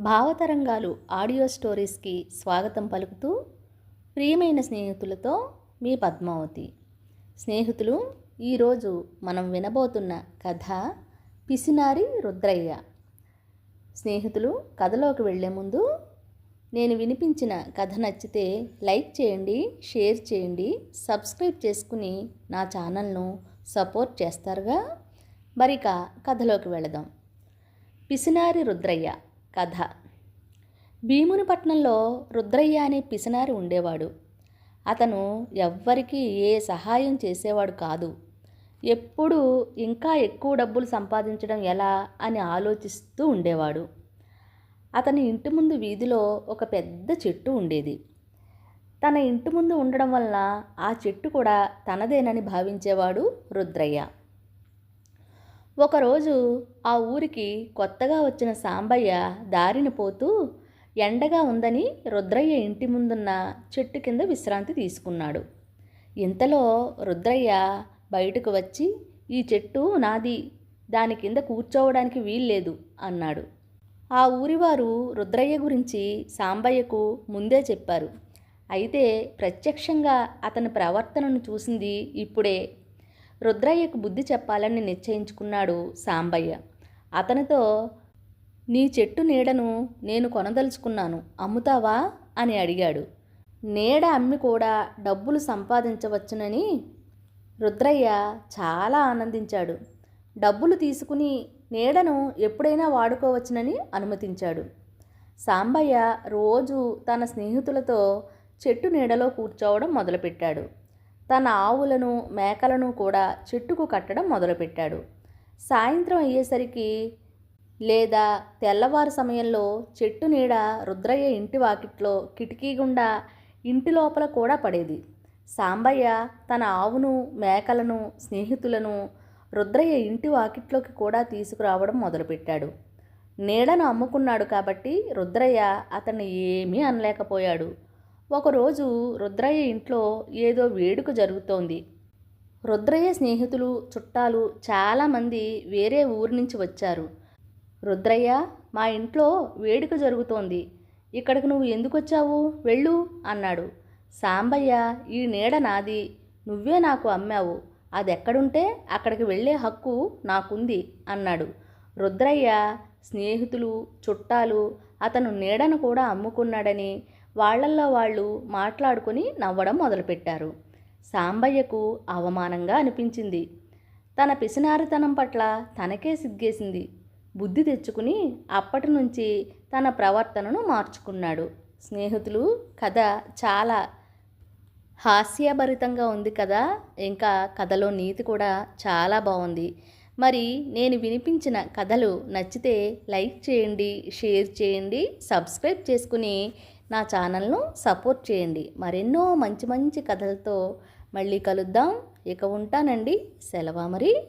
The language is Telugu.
భావతరంగాలు ఆడియో స్టోరీస్కి స్వాగతం పలుకుతూ ప్రియమైన స్నేహితులతో మీ పద్మావతి. స్నేహితులు ఈరోజు మనం వినబోతున్న కథ పిసినారి రుద్రయ్య. స్నేహితులు కథలోకి వెళ్ళే ముందు నేను వినిపించిన కథ నచ్చితే లైక్ చేయండి షేర్ చేయండి సబ్స్క్రైబ్ చేసుకుని నా ఛానల్ను సపోర్ట్ చేస్తారుగా. మరిక కథలోకి వెళదాం. పిసినారి రుద్రయ్య. కథ. భీమునిపట్నంలో రుద్రయ్య అనే పిసినారి ఉండేవాడు. అతను ఎవ్వరికీ ఏ సహాయం చేసేవాడు కాదు. ఎప్పుడూ ఇంకా ఎక్కువ డబ్బులు సంపాదించడం ఎలా అని ఆలోచిస్తూ ఉండేవాడు. అతని ఇంటి ముందు వీధిలో ఒక పెద్ద చెట్టు ఉండేది. తన ఇంటి ముందు ఉండడం వలన ఆ చెట్టు కూడా తనదేనని భావించేవాడు రుద్రయ్య. ఒకరోజు ఆ ఊరికి కొత్తగా వచ్చిన సాంబయ్య దారిని పోతూ ఎండగా ఉందని రుద్రయ్య ఇంటి ముందున్న చెట్టు కింద విశ్రాంతి తీసుకున్నాడు. ఇంతలో రుద్రయ్య బయటకు వచ్చి ఈ చెట్టు నాది దాని కింద కూర్చోవడానికి వీల్లేదు అన్నాడు. ఆ ఊరివారు రుద్రయ్య గురించి సాంబయ్యకు ముందే చెప్పారు. అయితే ప్రత్యక్షంగా అతని ప్రవర్తనను చూసింది ఇప్పుడే రుద్రయ్యకు బుద్ధి చెప్పాలని నిశ్చయించుకున్నాడు సాంబయ్య. అతనితో నీ చెట్టు నీడను నేను కొనదలుచుకున్నాను అమ్ముతావా? అని అడిగాడు. నీడ అమ్మి కూడా డబ్బులు సంపాదించవచ్చునని? రుద్రయ్య చాలా ఆనందించాడు. డబ్బులు తీసుకుని నీడను ఎప్పుడైనా వాడుకోవచ్చునని అనుమతించాడు. సాంబయ్య రోజు తన స్నేహితులతో చెట్టు నీడలో కూర్చోవడం మొదలుపెట్టాడు. తన ఆవులను మేకలను కూడా చెట్టుకు కట్టడం మొదలుపెట్టాడు. సాయంత్రం అయ్యేసరికి లేదా తెల్లవారు సమయంలో చెట్టు నీడ రుద్రయ్య ఇంటి వాకిట్లో కిటికీ గుండా ఇంటి లోపల కూడా పడేది. సాంబయ్య తన ఆవును మేకలను స్నేహితులను రుద్రయ్య ఇంటి వాకిట్లోకి కూడా తీసుకురావడం మొదలుపెట్టాడు. నీడను అమ్ముకున్నాడు కాబట్టి రుద్రయ్య అతన్ని ఏమీ అనలేకపోయాడు. ఒకరోజు రుద్రయ్య ఇంట్లో ఏదో వేడుక జరుగుతోంది. రుద్రయ్య స్నేహితులు చుట్టాలు చాలామంది వేరే ఊరి నుంచి వచ్చారు. రుద్రయ్య మా ఇంట్లో వేడుక జరుగుతోంది. ఇక్కడికి నువ్వు ఎందుకు వచ్చావు? వెళ్ళు అన్నాడు. సాంబయ్య ఈ నీడ నాది. నువ్వే నాకు అమ్మావు. అది ఎక్కడుంటే అక్కడికి వెళ్ళే హక్కు నాకుంది అన్నాడు. రుద్రయ్య స్నేహితులు చుట్టాలు అతను నీడను కూడా అమ్ముకున్నాడని వాళ్ళల్లో వాళ్ళు మాట్లాడుకుని నవ్వడం మొదలుపెట్టారు. సాంబయ్యకు అవమానంగా అనిపించింది. తన పిసినారితనం పట్ల తనకే సిగ్గేసింది. బుద్ధి తెచ్చుకుని అప్పటి నుంచి తన ప్రవర్తనను మార్చుకున్నాడు. స్నేహితులు కథ చాలా హాస్యభరితంగా ఉంది కదా? ఇంకా కథలో నీతి కూడా చాలా బాగుంది. మరి నేను వినిపించిన కథలు నచ్చితే లైక్ చేయండి షేర్ చేయండి సబ్స్క్రైబ్ చేసుకుని నా ఛానల్ను సపోర్ట్ చేయండి. మరెన్నో మంచి మంచి కథలతో మళ్ళీ కలుద్దాం. ఇక ఉంటానండి. సెలవా మరి.